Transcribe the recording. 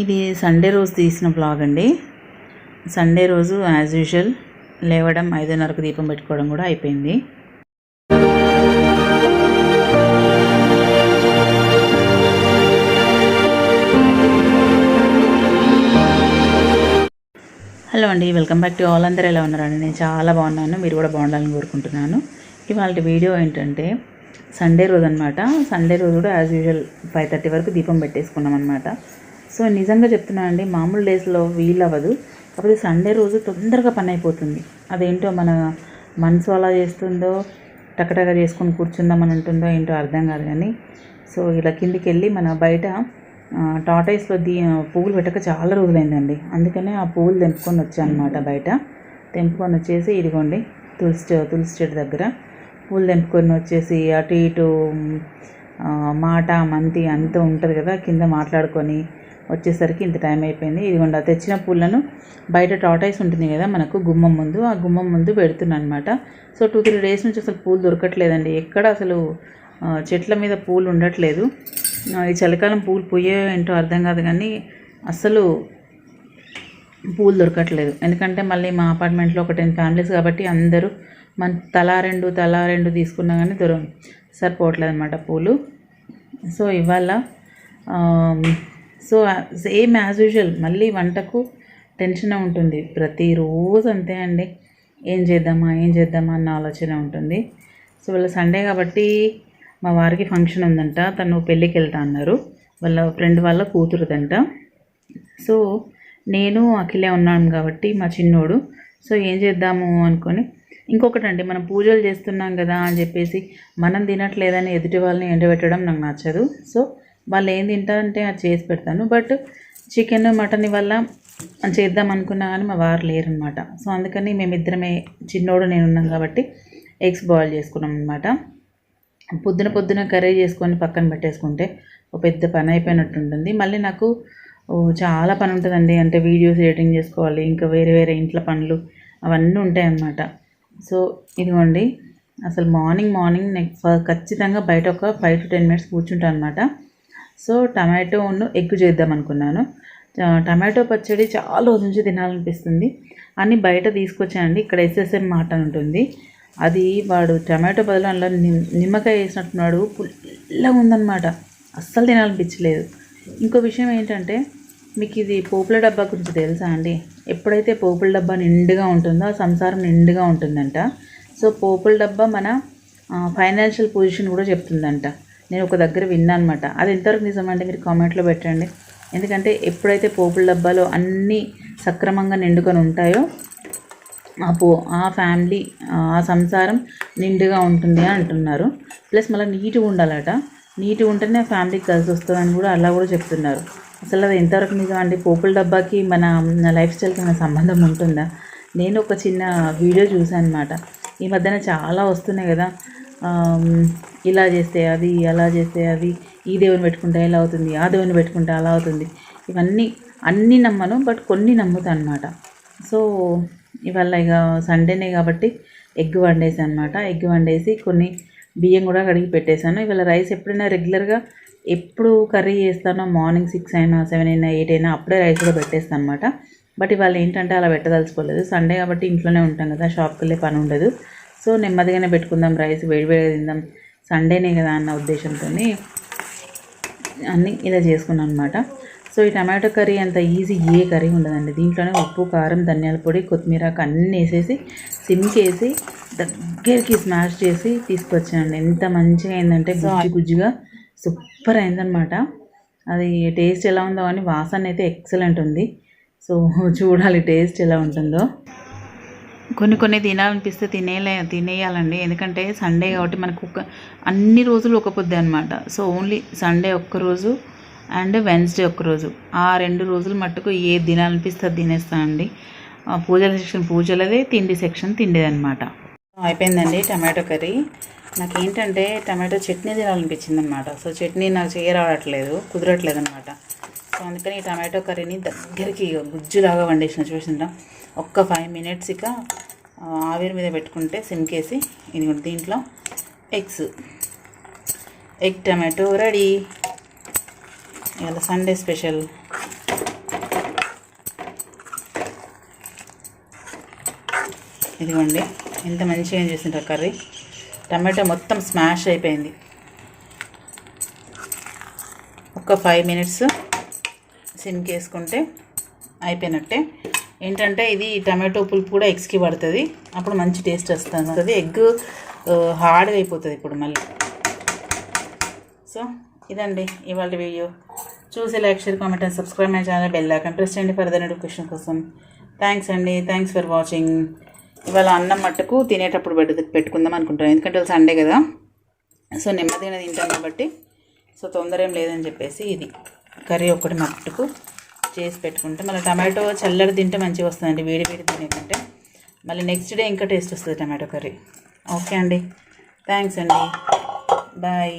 ఇది సండే రోజు తీసిన బ్లాగ్ అండి. సండే రోజు యాజ్ యూజువల్ లేవడం ఐదున్నరకు దీపం పెట్టుకోవడం కూడా అయిపోయింది. హలో అండి వెల్కమ్ బ్యాక్ టు ఆల్ అందరూ ఎలా ఉన్నారండి? నేను చాలా బాగున్నాను. మీరు కూడా బాగుండాలని కోరుకుంటున్నాను. ఇవాళ వీడియో ఏంటంటే సండే రోజు అనమాట సండే రోజు కూడా యాజ్ యూజువల్ ఫైవ్ థర్టీ వరకు దీపం పెట్టేసుకున్నాం అనమాట సో నిజంగా చెప్తున్నాను అండి మామూలు డేస్లో వీలు అవ్వదు కాకపోతే సండే రోజు తొందరగా పని అయిపోతుంది అదేంటో మన మనసు అలా చేస్తుందో టకటక చేసుకొని కూర్చుందామని ఉంటుందో ఏంటో అర్థం కాదు కానీ సో ఇలా కిందికి వెళ్ళి మన బయట ఆ, టాటాయిస్లో దీ పువ్వులు పెట్టక చాలా రోజులైందండి. అందుకనే ఆ పువ్వులు తెంపుకొని వచ్చాను అనమాట బయట. తెంపుకొని వచ్చేసి ఇదిగోండి తులసి చె- తులసి చెట్టు దగ్గర పూలు తెంపుకొని వచ్చేసి అటు ఇటు మాట మంతి అంతా ఉంటుంది కదా కింద మాట్లాడుకొని వచ్చేసరికి ఇంత టైం అయిపోయింది. ఇదిగోండి తెచ్చిన పూలను బయట టాటాయిస్ ఉంటుంది కదా మనకు గుమ్మం ముందు ఆ గుమ్మం ముందు పెడుతున్నాను అనమాట సో టూ త్రీ డేస్ నుంచి అసలు పూలు దొరకట్లేదండి. ఎక్కడ అసలు చెట్ల మీద పూలు ఉండట్లేదు. ఈ చలికాలం పూలు పోయే ఏంటో అర్థం కాదు కానీ అసలు పూలు దొరకట్లేదు. ఎందుకంటే మళ్ళీ మా అపార్ట్మెంట్లో ఒక టెన్ ఫ్యామిలీస్ కాబట్టి అందరూ మన తలా రెండు తలా రెండు తీసుకున్నా కానీ దొర సరిపోవట్లేదు అనమాట పూలు. సో ఇవాళ సో సేమ్ యాజ్ యూజువల్ మళ్ళీ వంటకు టెన్షన్ ఉంటుంది. ప్రతిరోజు అంతే అండి. ఏం చేద్దామా ఏం చేద్దామా అన్న ఆలోచన ఉంటుంది. సో వాళ్ళ సండే కాబట్టి మా వారికి ఫంక్షన్ ఉందంట. తను పెళ్ళికి వెళ్తా అన్నారు. వాళ్ళ ఫ్రెండ్ వాళ్ళ కూతురుదంట. సో నేను అఖిలే ఉన్నాను కాబట్టి మా చిన్నోడు. సో ఏం చేద్దాము అనుకొని ఇంకొకటి అండి మనం పూజలు చేస్తున్నాం కదా అని చెప్పేసి మనం తినట్లేదని ఎదుటి వాళ్ళని ఎండబెట్టడం నాకు నచ్చదు. సో వాళ్ళు ఏం తింటారంటే అది చేసి పెడతాను. బట్ చికెన్ మటన్ వల్ల చేద్దాం అనుకున్నా కానీ మా వారు లేరనమాట సో అందుకని మేమిద్దరమే చిన్నోడు నేను ఉన్నాం కాబట్టి ఎగ్స్ బాయిల్ చేసుకున్నాం అనమాట పొద్దున పొద్దున కర్రీ చేసుకొని పక్కన పెట్టేసుకుంటే ఒక పెద్ద పని అయిపోయినట్టు ఉంటుంది మళ్ళీ నాకు చాలా పని ఉంటుందండి. అంటే వీడియోస్ ఎడిటింగ్ చేసుకోవాలి ఇంకా వేరే వేరే ఇంట్లో పనులు అవన్నీ ఉంటాయన్నమాట. సో ఇదిగోండి. అసలు మార్నింగ్ మార్నింగ్ నెక్స్ట్ ఖచ్చితంగా బయట ఒక ఫైవ్ టు టెన్ మినిట్స్ కూర్చుంటాను అనమాట సో టమాటోను ఎగ్ చేద్దాం అనుకున్నాను. టమాటో పచ్చడి చాలా రోజు నుంచి తినాలనిపిస్తుంది. అని బయట తీసుకొచ్చానండి. ఇక్కడ ఎస్ఎస్ఎం మాట అని ఉంటుంది. అది వాడు టమాటో బదులు అందులో నిమ్మకాయ వేసినట్టున్నాడు. పుల్లగా ఉందన్నమాట. అస్సలు తినాలనిపించలేదు. ఇంకో విషయం ఏంటంటే మీకు ఇది పోపుల డబ్బా గురించి తెలుసా అండి? ఎప్పుడైతే పోపుల డబ్బా నిండుగా ఉంటుందో ఆ సంసారం నిండుగా ఉంటుందంట. సో పోపుల డబ్బా మన ఫైనాన్షియల్ పొజిషన్ కూడా చెప్తుందంట. నేను ఒక దగ్గర విన్నాను అనమాట అది ఎంతవరకు నిజమంటే మీరు కామెంట్లో పెట్టండి. ఎందుకంటే ఎప్పుడైతే పోపుల డబ్బాలో అన్నీ సక్రమంగా నిండుకొని ఉంటాయో ఆ పో ఆ ఫ్యామిలీ ఆ సంసారం నిండుగా ఉంటుంది అని అంటున్నారు. ప్లస్ మళ్ళీ నీట్గా ఉండాలట. నీట్గా ఉంటేనే ఫ్యామిలీకి కలిసి వస్తుందని కూడా అలా కూడా చెప్తున్నారు. అసలు అది ఎంతవరకు నిజం అండి పోపుల డబ్బాకి మన లైఫ్ స్టైల్కి మన సంబంధం ఉంటుందా? నేను ఒక చిన్న వీడియో చూసాను అనమాట ఈ మధ్యన చాలా వస్తున్నాయి కదా. ఇలా చేస్తే అది అలా చేస్తే అది ఈ దేవుని పెట్టుకుంటే ఇలా అవుతుంది ఆ దేవుని పెట్టుకుంటే అలా అవుతుంది. ఇవన్నీ అన్నీ నమ్మను బట్ కొన్ని నమ్ముతానమాట అనమాట సో ఇవాళ ఇక సండేనే కాబట్టి ఎగ్ వండేసాను అనమాట ఎగ్ వండేసి కొన్ని బియ్యం కూడా కడిగి పెట్టేశాను. ఇవాళ రైస్ ఎప్పుడైనా రెగ్యులర్గా ఎప్పుడు కర్రీ చేస్తానో మార్నింగ్ సిక్స్ అయినా సెవెన్ అయినా ఎయిట్ అయినా అప్పుడే రైస్ కూడా పెట్టేస్తాను అనమాట బట్ ఇవాళ ఏంటంటే అలా పెట్టదలుచుకోలేదు. సండే కాబట్టి ఇంట్లోనే ఉంటాం కదా షాప్కి వెళ్ళే పని ఉండదు. సో నెమ్మదిగానే పెట్టుకుందాం రైస్ వేడివేడిగా తిందాం. సండేనే కదా అన్న ఉద్దేశంతో అన్నీ ఇలా చేసుకున్నాను అనమాట సో ఈ టమాటో కర్రీ అంత ఈజీ ఏ కర్రీ ఉండదండి. దీంట్లోనే ఉప్పు కారం ధనియాల పొడి కొత్తిమీరకు అన్నీ వేసేసి సిమ్కి వేసి దగ్గరికి స్మాష్ చేసి తీసుకొచ్చానండి. ఎంత మంచిగా అయిందంటే గుజ్జు గుజ్జుగా సూపర్ అయిందనమాట అది టేస్ట్ ఎలా ఉందో అని వాసన అయితే ఎక్సలెంట్ ఉంది. సో చూడాలి టేస్ట్ ఎలా ఉంటుందో. కొన్ని కొన్ని తినాలనిపిస్తే తినేలే తినేయాలండి. ఎందుకంటే సండే కాబట్టి మనకు ఒక అన్ని రోజులు ఒక పొద్దు అనమాట సో ఓన్లీ సండే ఒక్కరోజు అండ్ వెన్స్డే ఒక్కరోజు ఆ రెండు రోజులు మట్టుకు ఏ తినాలనిపిస్తే అది తినేస్తానండి. పూజల సెక్షన్ పూజలదే తిండి సెక్షన్ తిండిది అనమాట అయిపోయిందండి టమాటో కర్రీ. నాకు ఏంటంటే టమాటో చట్నీ తినాలనిపించింది అనమాట సో చట్నీ నాకు చేయరావట్లేదు కుదరట్లేదు అనమాట సో అందుకని ఈ టమాటో కర్రీని దగ్గరికి గుజ్జులాగా వండేసిన ఉంటాం ఒక్క ఫైవ్ మినిట్స్ ఇక ఆవిరి మీద పెట్టుకుంటే సిమ్కేసి ఇది దీంట్లో ఎగ్స్. Egg tomato ready. ఇవాళ సండే స్పెషల్. ఇదిగోండి ఎంత మంచిగా చేసింటారు కర్రీ. టమాటో మొత్తం స్మాష్ అయిపోయింది. ఒక ఫైవ్ మినిట్స్ సిమ్కి వేసుకుంటే అయిపోయినట్టే. ఏంటంటే ఇది టమాటో పులుపు కూడా ఎగ్స్కి పడుతుంది. అప్పుడు మంచి టేస్ట్ వస్తుంది. ఎగ్ హార్డ్గా అయిపోతుంది ఇప్పుడు మళ్ళీ. సో ఇదండి ఇవాళ వీడియో. చూసి like share comment and subscribe my channel bell icon press చేయండి ఫర్దర్ నోటిఫికేషన్ కోసం. థ్యాంక్స్ అండి. Thanks for watching. ఇవాళ అన్నం మట్టుకు తినేటప్పుడు పెట్టు పెట్టుకుందాం అనుకుంటున్నాను. ఎందుకంటే సండే కదా. సో నెమ్మదిగా తింటాం కాబట్టి. సో తొందర ఏం లేదని చెప్పేసి ఇది. కర్రీ ఒకటి మట్టుకు చేసి పెట్టుకుంటే మళ్ళీ టమాటో చల్లడి తింటే మంచిగా వస్తుందండి వేడి వేడి తినేకంటే మళ్ళీ నెక్స్ట్ డే ఇంకా టేస్ట్ వస్తుంది టమాటో కర్రీ. ఓకే అండి. థ్యాంక్స్ అండి. బాయ్